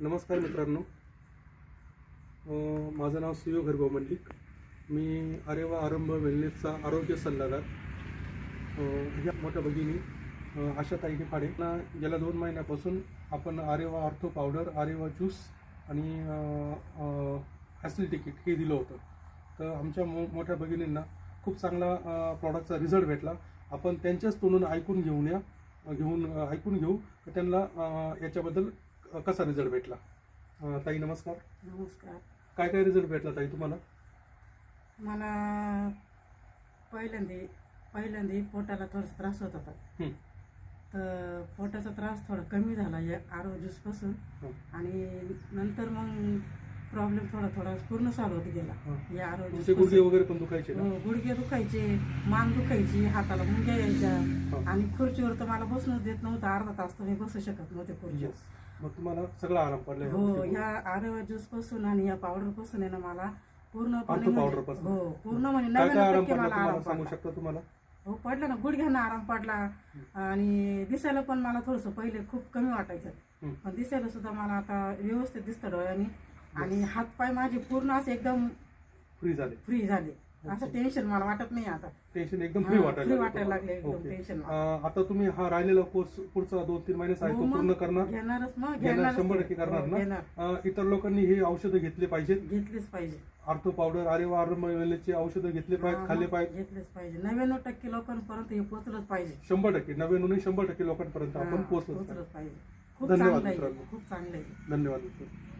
नमस्कार मित्रांनो. माझं नाव सुयो घरभाऊ मल्लिक. मी आरेवा आरंभ वेलनेसचा आरोग्य सल्लागार. ह्या मोठ्या भगिनी अं, आशाताई फाडे गेल्या दोन महिन्यापासून आपण Areva ortho powder Areva juice आणि ॲसिल तिकीट हे दिलं होतं. तर आमच्या मो मोठ्या भगिनींना खूप चांगला प्रॉडक्टचा रिझल्ट भेटला. आपण त्यांच्याच तोंडून ऐकून घेऊन या. घेऊन ऐकून घेऊ. त्यांना याच्याबद्दल कसा रिझल्ट भेटला? ताई नमस्कार. नमस्कार. काय काय रिझल्ट भेटला ताई तुम्हाला? मला पहिल्यांदा पहिल्यांदा पोटाला थोडासा त्रास होत होता. तर पोटाचा त्रास थोडा कमी झाला या आरो ज्यूसपासून. आणि नंतर मग प्रॉब्लेम थोडा थोडा पूर्ण सॉल्व्ह होत गेला हं. या आरो तुमचे गुडघे वगैरे पण दुखायचे गुडघे दुखायचे मान दुखायची हाताला मुंग्या यायच्या हं. आणि खुर्चीवर तर मला बसूनच देत नव्हतं अर्धा तास तर मी बसू शकत नव्हते खुर्चीवर. मग तुम्हाला सगळा आराम पडला या हो गोष्टीमुळे? ह्या आरेवा ज्यूसपासून आणि या पावडरपासून आहे ना मला पूर्णपणे powder म्हणजे- पासून? हो पूर्ण म्हणजे काय काय नव्याण्णव आराम टक्के पडला मला तुम्हाला आराम सांगू पडला शकता तुम्हाला हो पडला ना गुडघ्यांना आराम पडला आणि दिसायला पण मला थोडस पहिले खूप कमी वाटायचं हं. पण दिसायला सुद्धा मला आता व्यवस्थित दिसतं डोळ्यानी आणि हातपाय माझे पूर्ण असे एकदम फ्री झाले. फ्री झाले. असं टेन्शन मला वाटत नाही आता. टेन्शन एकदम फ्री हा, वाटायला लागलं वाटायला तुम्हाला. लागले एकदम Okay. टेन्शन अ, आता तुम्ही हा राहिलेला कोर्स पुढचा दोन तीन महिने आहे हो मग. पूर्ण करणार? घेणारच मग घेणार, घेणारच शंभर. टक्के करणार हो, ना? घेणार. अ, इतर लोकांनी हे औषधं घेतले पाहिजेत? घेतलीच पाहिजे. आर्थो पावडर आरेवा आरंभ वेलेचे औषधं घेतले हा, पाहिजेत खाल्ले मग पाहिजे घेतलेच पाहिजे. नव्याण्णव टक्के लोकांपर्यंत हे पोचलंच पाहिजे. शंभर टक्के. नव्याण्णव शंभर टक्के लोकांपर्यंत आपण हा, पोहोचलो पाहिजे. खूप धन्यवाद चांगलं आहे. मित्रांनो. खूप चांगलं आहे. धन्यवाद मित्रांनो.